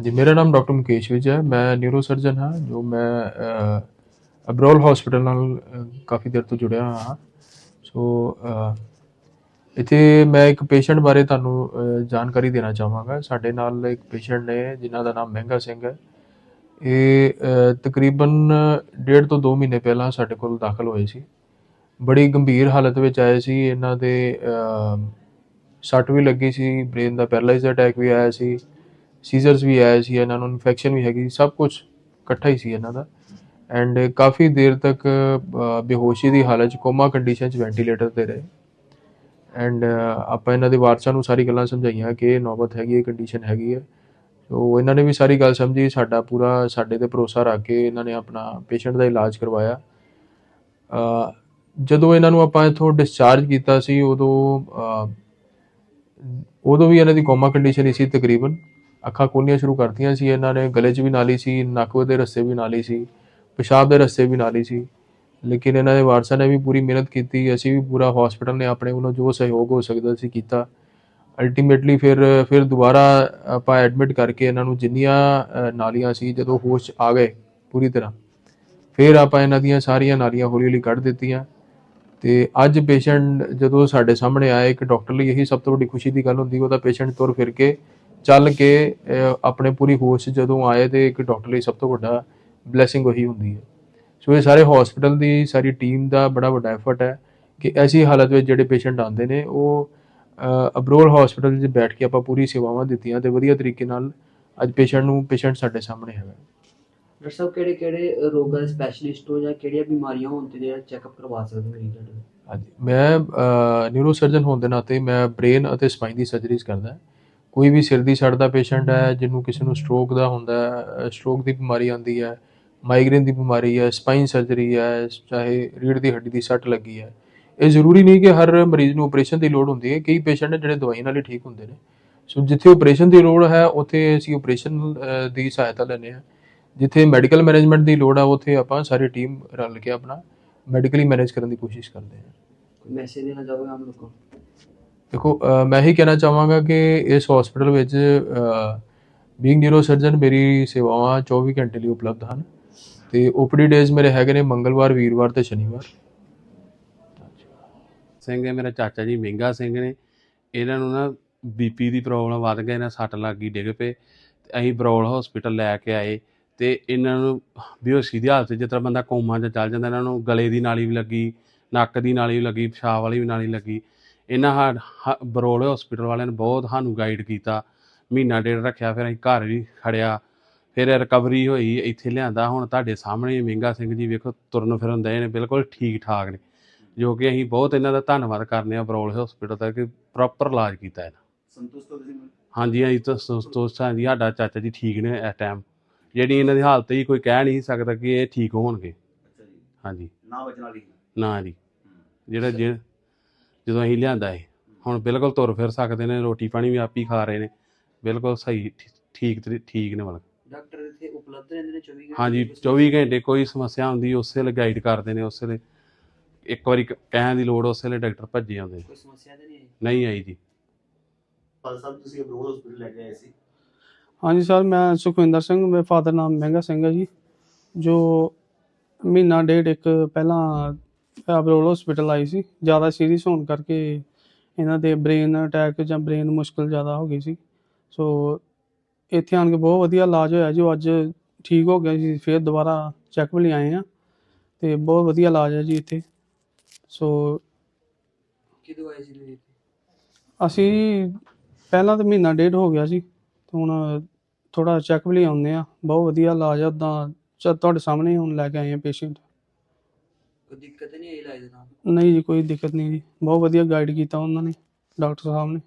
ਹਾਂਜੀ ਮੇਰਾ ਨਾਮ ਡਾਕਟਰ ਮੁਕੇਸ਼ ਵਿਜ ਹੈ। ਮੈਂ ਨਿਊਰੋ ਸਰਜਨ ਹਾਂ ਜੋ ਮੈਂ ਅਬਰੋਲ ਹਸਪੀਟਲ ਨਾਲ ਕਾਫੀ ਦੇਰ ਤੋਂ ਜੁੜਿਆ ਹੋਇਆ ਹਾਂ। ਸੋ ਅਹ, ਇੱਥੇ ਮੈਂ ਇੱਕ ਪੇਸ਼ੈਂਟ ਬਾਰੇ ਤੁਹਾਨੂੰ ਜਾਣਕਾਰੀ ਦੇਣਾ ਚਾਹਾਂਗਾ। ਸਾਡੇ ਨਾਲ ਇੱਕ ਪੇਸ਼ੈਂਟ ਨੇ ਜਿਨ੍ਹਾਂ ਦਾ ਨਾਮ ਮਹਿੰਗਾ ਸਿੰਘ ਹੈ। ਇਹ ਤਕਰੀਬਨ ਡੇਢ ਤੋਂ 2 ਮਹੀਨੇ ਪਹਿਲਾਂ ਸਾਡੇ ਕੋਲ ਦਾਖਲ ਹੋਏ ਸੀ। ਬੜੀ ਗੰਭੀਰ ਹਾਲਤ ਵਿੱਚ ਆਏ ਸੀ। ਇਹਨਾਂ ਦੇ ਸੱਟ ਵੀ ਲੱਗੀ ਸੀ। ਬ੍ਰੇਨ ਦਾ ਪੈਰਲਾਈਜ਼ ਅਟੈਕ ਵੀ ਆਇਆ ਸੀ। ਸੀਜ਼ਰਸ ਵੀ ਆਏ ਸੀ ਇਹਨਾਂ ਨੂੰ ਇਨਫੈਕਸ਼ਨ ਵੀ ਹੈਗੀ ਸੀ, ਸਭ ਕੁਝ ਇਕੱਠਾ ਹੀ ਸੀ ਇਹਨਾਂ ਦਾ। ਐਂਡ ਕਾਫੀ ਦੇਰ ਤੱਕ ਬੇਹੋਸ਼ੀ ਦੀ ਹਾਲਤ ਚ ਕੋਮਾ ਕੰਡੀਸ਼ਨ ਚ ਵੈਂਟੀਲੇਟਰ ਤੇ ਰਹੇ। ਐਂਡ ਆਪਾਂ ਇਹਨਾਂ ਦੇ ਵਾਰਸਾਂ ਨੂੰ ਸਾਰੀ ਗੱਲਾਂ ਸਮਝਾਈਆਂ ਕਿ ਇਹ ਨੌਬਤ ਹੈਗੀ ਹੈ ਕੰਡੀਸ਼ਨ ਹੈਗੀ ਹੈ। ਸੋ ਇਹਨਾਂ ਨੇ ਵੀ ਸਾਰੀ ਗੱਲ ਸਮਝੀ ਸਾਡਾ ਪੂਰਾ ਸਾਡੇ ਤੇ ਭਰੋਸਾ ਰੱਖ ਕੇ ਇਹਨਾਂ ਨੇ ਆਪਣਾ ਪੇਸ਼ੈਂਟ ਦਾ ਇਲਾਜ ਕਰਵਾਇਆ। ਜਦੋਂ ਇਹਨਾਂ ਨੂੰ ਆਪਾਂ ਇੱਥੋਂ ਡਿਸਚਾਰਜ ਕੀਤਾ ਸੀ ਉਦੋਂ ਉਦੋਂ ਵੀ ਇਹਨਾਂ ਦੀ ਕੋਮਾ ਕੰਡੀਸ਼ਨ ਹੀ ਸੀ ਤਕਰੀਬਨ। ਅੱਖਾਂ ਖੋਲ੍ਹਣੀਆਂ ਸ਼ੁਰੂ ਕਰਤੀਆਂ ਸੀ, ਇਹਨਾਂ ਨੇ ਗਲੇ 'ਚ ਵੀ ਨਾਲੀ ਸੀ, ਨੱਕ ਦੇ ਰਸਤੇ ਵੀ ਨਾਲੀ ਸੀ, ਪਿਸ਼ਾਬ ਦੇ ਰਸਤੇ ਵੀ ਨਾਲੀ ਸੀ। ਲੇਕਿਨ ਇਹਨਾਂ ਦੇ ਵਾਰਸਾਂ ਨੇ ਵੀ ਪੂਰੀ ਮਿਹਨਤ ਕੀਤੀ, ਅਸੀਂ ਵੀ ਪੂਰਾ ਹਸਪੀਟਲ ਨੇ ਆਪਣੇ ਵੱਲੋਂ ਜੋ ਸਹਿਯੋਗ ਹੋ ਸਕਦਾ ਸੀ ਕੀਤਾ। ਅਲਟੀਮੇਟਲੀ ਫਿਰ ਫਿਰ ਦੁਬਾਰਾ ਆਪਾਂ ਐਡਮਿਟ ਕਰਕੇ ਇਹਨਾਂ ਨੂੰ ਜਿੰਨੀਆਂ ਨਾਲੀਆਂ ਸੀ, ਜਦੋਂ ਹੋਸ਼ ਆ ਗਏ ਪੂਰੀ ਤਰ੍ਹਾਂ, ਫਿਰ ਆਪਾਂ ਇਹਨਾਂ ਦੀਆਂ ਸਾਰੀਆਂ ਨਾਲੀਆਂ ਹੌਲੀ ਹੌਲੀ ਕੱਢ ਦਿੱਤੀਆਂ। ਤੇ ਅੱਜ ਪੇਸ਼ੈਂਟ ਜਦੋਂ ਸਾਡੇ ਸਾਹਮਣੇ ਆਇਆ ਇੱਕ ਡਾਕਟਰ ਲਈ ਇਹੀ ਸਭ ਤੋਂ ਵੱਡੀ ਖੁਸ਼ੀ ਦੀ ਗੱਲ ਹੁੰਦੀ, ਉਹਦਾ ਪੇਸ਼ੈਂਟ ਤੁਰ ਫਿਰ ਕੇ ਚੱਲ ਕੇ ਆਪਣੇ ਪੂਰੀ ਹੋਸ਼ ਜਦੋਂ ਆਏ ਤੇ ਇੱਕ ਡਾਕਟਰ ਲਈ ਸਭ ਤੋਂ ਵੱਡਾ ਬਲੇਸਿੰਗ ਉਹੀ ਹੁੰਦੀ ਹੈ। ਸੋ ਇਹ ਸਾਰੇ ਹਸਪੀਟਲ ਦੀ ਸਾਰੀ ਟੀਮ ਦਾ ਬੜਾ ਵੱਡਾ ਐਫਰਟ ਹੈ ਕਿ ਐਸੀ ਹਾਲਤ ਵਿੱਚ ਜਿਹੜੇ ਪੇਸ਼ੈਂਟ ਆਉਂਦੇ ਨੇ ਉਹ ਅਬਰੋਲ ਹਸਪੀਟਲ 'ਚ ਬੈਠ ਕੇ ਆਪਾਂ ਪੂਰੀ ਸੇਵਾਵਾਂ ਦਿੱਤੀਆਂ ਤੇ ਵਧੀਆ ਤਰੀਕੇ ਨਾਲ ਅੱਜ ਪੇਸ਼ੈਂਟ ਨੂੰ ਪੇਸ਼ੈਂਟ ਸਾਡੇ ਸਾਹਮਣੇ ਹੈਗਾ। ਡਾਕਟਰ ਸਾਹਿਬ ਕਿਹੜੇ ਕਿਹੜੇ ਰੋਗਾਂ ਦੇ ਸਪੈਸ਼ਲਿਸਟ ਹੋ ਜਾਂ ਕਿਹੜੀਆਂ ਬਿਮਾਰੀਆਂ ਹੋਣ ਤੇ ਜਿਹੜਾ ਚੈੱਕਅਪ ਕਰਵਾ ਸਕਦੇ ਹੋ ਮਰੀਜ਼ ਹਾਂਜੀ ਮੈਂ ਨਿਊਰੋ ਸਰਜਨ ਹੋਣ ਦੇ ਨਾਤੇ ਮੈਂ ਬ੍ਰੇਨ ਅਤੇ ਸਪਾਈਨ ਦੀ ਸਰਜਰੀਜ਼ ਕਰਦਾ। ਕੋਈ ਵੀ ਸਿਰ ਦੀ ਸੜ ਦਾ ਪੇਸ਼ੈਂਟ ਹੈ ਜਿਹਨੂੰ ਕਿਸੇ ਨੂੰ ਸਟ੍ਰੋਕ ਦਾ ਹੁੰਦਾ ਹੈ ਸਟ੍ਰੋਕ ਦੀ ਬਿਮਾਰੀ ਆਉਂਦੀ ਹੈ ਮਾਈਗ੍ਰੇਨ ਦੀ ਬਿਮਾਰੀ ਹੈ ਸਪਾਈਨ ਸਰਜਰੀ ਹੈ ਚਾਹੇ ਰੀੜ੍ਹ ਦੀ ਹੱਡੀ ਦੀ ਸੱਟ ਲੱਗੀ ਹੈ। ਇਹ ਜ਼ਰੂਰੀ ਨਹੀਂ ਕਿ ਹਰ ਮਰੀਜ਼ ਨੂੰ ਆਪਰੇਸ਼ਨ ਦੀ ਲੋੜ ਹੁੰਦੀ ਹੈ। ਕਈ ਪੇਸ਼ੈਂਟ ਨੇ ਜਿਹੜੇ ਦਵਾਈ ਨਾਲ ਹੀ ਠੀਕ ਹੁੰਦੇ ਨੇ। ਸੋ ਜਿੱਥੇ ਆਪਰੇਸ਼ਨ ਦੀ ਲੋੜ ਹੈ ਉੱਥੇ ਅਸੀਂ ਆਪਰੇਸ਼ਨ ਦੀ ਸਹਾਇਤਾ ਲੈਂਦੇ ਹਾਂ। ਜਿੱਥੇ ਮੈਡੀਕਲ ਮੈਨੇਜਮੈਂਟ ਦੀ ਲੋੜ ਹੈ ਉੱਥੇ ਆਪਾਂ ਸਾਰੀ ਟੀਮ ਰਲ ਕੇ ਆਪਣਾ ਮੈਡੀਕਲੀ ਮੈਨੇਜ ਕਰਨ ਦੀ ਕੋਸ਼ਿਸ਼ ਕਰਦੇ ਹਾਂ। ਕੋਈ ਮੈਸੇਜ ਦੇਣਾ ਚਾਹੋਗੇ ਆਮ ਲੋਕਾਂ ਨੂੰ? ਦੇਖੋ ਮੈਂ ਹੀ ਕਹਿਣਾ ਚਾਹਾਂਗਾ ਕਿ ਇਸ ਹਸਪੀਟਲ ਵਿੱਚ ਬੀਇੰਗ ਨਿਊਰੋ ਸਰਜਨ ਮੇਰੀ ਸੇਵਾਵਾਂ 24 ਘੰਟੇ ਲਈ ਉਪਲਬਧ ਹਨ ਤੇ ਓਪੀਡੀ ਡੇਜ਼ ਮੇਰੇ ਹੈਗੇ ਨੇ ਮੰਗਲਵਾਰ, ਵੀਰਵਾਰ ਤੇ ਸ਼ਨੀਵਾਰ। ਸਿੰਘ ਹੈ, ਮੇਰਾ ਚਾਚਾ ਜੀ ਮਹਿੰਗਾ ਸਿੰਘ ਨੇ। ਇਹਨਾਂ ਨੂੰ ਨਾ ਬੀਪੀ ਦੀ ਪ੍ਰੋਬਲਮ ਵੱਧ ਗਈ ਨਾ ਸੱਟ ਲੱਗ ਗਈ, ਡਿੱਗ ਪਏ। ਤੇ ਅਸੀਂ ਬਰੌਲ ਹਸਪੀਟਲ ਲੈ ਕੇ ਆਏ ਤੇ ਇਹਨਾਂ ਨੂੰ ਬੇਹੋਸ਼ੀ ਦੀ ਹਾਲਤ ਜਿਸ ਤਰ੍ਹਾਂ ਬੰਦਾ ਕੋਮਾ 'ਚ ਚੱਲ ਜਾਂਦਾ, ਇਹਨਾਂ ਨੂੰ ਗਲੇ ਦੀ ਨਾਲੀ ਵੀ ਲੱਗੀ, ਨੱਕ ਦੀ ਨਾਲੀ ਵੀ ਲੱਗੀ, ਪਿਸ਼ਾਬ ਵਾਲੀ ਵੀ ਨਾਲੀ ਲੱਗੀ। ਇਹਨਾਂ ਬਰੌਲ ਹਸਪੀਟਲ ਵਾਲਿਆਂ ਨੇ ਬਹੁਤ ਸਾਨੂੰ ਗਾਈਡ ਕੀਤਾ। ਮਹੀਨਾ ਡੇਢ ਰੱਖਿਆ ਫਿਰ ਅਸੀਂ ਘਰ ਵੀ ਖੜਿਆ। ਫਿਰ ਰਿਕਵਰੀ ਹੋਈ ਇੱਥੇ ਲਿਆਂਦਾ। ਹੁਣ ਤੁਹਾਡੇ ਸਾਹਮਣੇ ਮਹਿੰਗਾ ਸਿੰਘ ਜੀ ਵੇਖੋ ਤੁਰਨ ਫਿਰਨ ਦੇ ਨੇ ਬਿਲਕੁਲ ਠੀਕ ਠਾਕ ਨੇ। ਜੋ ਕਿ ਅਸੀਂ ਬਹੁਤ ਇਹਨਾਂ ਦਾ ਧੰਨਵਾਦ ਕਰਨੇ ਆ ਬਰੌਲ ਹਸਪੀਟਲ ਦਾ ਕਿ ਪ੍ਰੋਪਰ ਇਲਾਜ ਕੀਤਾ ਇਹਨਾਂ। ਸੰਤੁਸ਼ਟ ਹੋ ਤੁਸੀਂ ਹਾਂਜੀ ਅਸੀਂ ਤਾਂ ਸੰਤੁਸ਼ਟ ਹਾਂ ਜੀ। ਸਾਡਾ ਚਾਚਾ ਜੀ ਠੀਕ ਨੇ ਇਸ ਟਾਈਮ ਜਿਹੜੀ ਇਹਨਾਂ ਦੀ ਹਾਲਤ ਹੀ ਕੋਈ ਕਹਿ ਨਹੀਂ ਸਕਦਾ ਕਿ ਇਹ ਠੀਕ ਹੋਣਗੇ। ਅੱਛਾ ਜੀ। ਹਾਂਜੀ। ਨਾ ਬਚਣ ਵਾਲੀ। ਨਾ ਜੀ। ਜਿਹੜਾ ਜਿ- ਜਦੋਂ ਅਸੀਂ ਲਿਆਂਦਾ ਇਹ ਹੁਣ ਬਿਲਕੁਲ ਤੁਰ ਫਿਰ ਸਕਦੇ ਨੇ ਰੋਟੀ ਪਾਣੀ ਵੀ ਆਪ ਹੀ ਖਾ ਰਹੇ ਨੇ। ਬਿਲਕੁਲ ਸਹੀ ਠੀ- ਠੀਕ ਤਰੀ- ਠੀਕ ਨੇ ਮਤਲਬ। ਡਾਕਟਰ ਇੱਥੇ ਉਪਲਬਧ ਰਹਿੰਦੇ ਨੇ 24 ਘੰਟੇ? ਹਾਂਜੀ 24 ਘੰਟੇ ਕੋਈ ਸਮੱਸਿਆ ਹੁੰਦੀ ਉਸੇ ਵੇਲੇ ਗਾਈਡ ਕਰਦੇ ਨੇ ਉਸੇ ਵੇਲੇ ਇੱਕ ਵਾਰੀ ਕ- ਕਹਿਣ ਦੀ ਲੋੜ ਉਸੇ ਵੇਲੇ ਡਾਕਟਰ ਭੱਜੇ ਆਉਂਦੇ ਨੇ। ਕੋਈ ਸਮੱਸਿਆ ਤਾਂ ਨਹੀਂ ਆਈ? ਨਹੀਂ ਆਈ ਜੀ। ਫਲ ਸਾਹਿਬ ਤੁਸੀਂ ਅਬਰੋਲ ਹਸਪੀਟਲ ਲੈ ਕੇ ਆਏ ਸੀ? ਹਾਂਜੀ ਸਰ ਮੈਂ ਸੁਖਵਿੰਦਰ ਸਿੰਘ ਮੇਰੇ ਫਾਦਰ ਨਾਮ ਮਹਿੰਗਾ ਸਿੰਘ ਹੈ ਜੀ ਜੋ ਮਹੀਨਾ ਡੇਢ ਇੱਕ ਪਹਿਲਾਂ ਅਬਰੋਲ ਹਸਪੀਟਲ ਆਈ ਸੀ। ਜ਼ਿਆਦਾ ਸੀਰੀਅਸ ਹੋਣ ਕਰਕੇ ਇਹਨਾਂ ਦੇ ਬ੍ਰੇਨ ਅਟੈਕ ਜਾਂ ਬ੍ਰੇਨ ਮੁਸ਼ਕਲ ਜ਼ਿਆਦਾ ਹੋ ਗਈ ਸੀ। ਸੋ ਇੱਥੇ ਆਣ ਕੇ ਬਹੁਤ ਵਧੀਆ ਇਲਾਜ ਹੋਇਆ ਜੋ। ਅੱਜ ਠੀਕ ਹੋ ਗਿਆ ਜੀ। ਫਿਰ ਦੁਬਾਰਾ ਚੈੱਕ ਲਈ ਆਏ ਆ ਤੇ ਬਹੁਤ ਵਧੀਆ ਇਲਾਜ ਹੈ ਜੀ ਇੱਥੇ। ਸੋ ਕਿਦੋਂ ਆਏ ਸੀ ਤੁਸੀਂ? ਅਸੀਂ ਪਹਿਲਾਂ ਤਾਂ ਮਹੀਨਾ ਡੇਢ ਹੋ ਗਿਆ ਸੀ ਤੇ ਹੁਣ ਥੋੜਾ ਚੈੱਕ ਲਈ ਆਉਂਦੇ ਆ। ਬਹੁਤ ਵਧੀਆ ਇਲਾਜ ਆ। ਉਦਾਂ ਤੁਹਾਡੇ ਸਾਹਮਣੇ ਹੁਣ ਲੈ ਕੇ ਆਏ ਆ ਪੇਸ਼ੈਂਟ ਕੋਈ ਦਿੱਕਤ ਨਹੀਂ ਆਈ ਇਲਾਜ ਦੇ ਨਾਲ? ਨਹੀਂ ਜੀ, ਕੋਈ ਦਿੱਕਤ ਨਹੀਂ ਜੀ। ਬਹੁਤ ਵਧੀਆ ਗਾਈਡ ਕੀਤਾ ਉਹਨਾਂ ਨੇ, ਡਾਕਟਰ ਸਾਹਿਬ ਨੇ।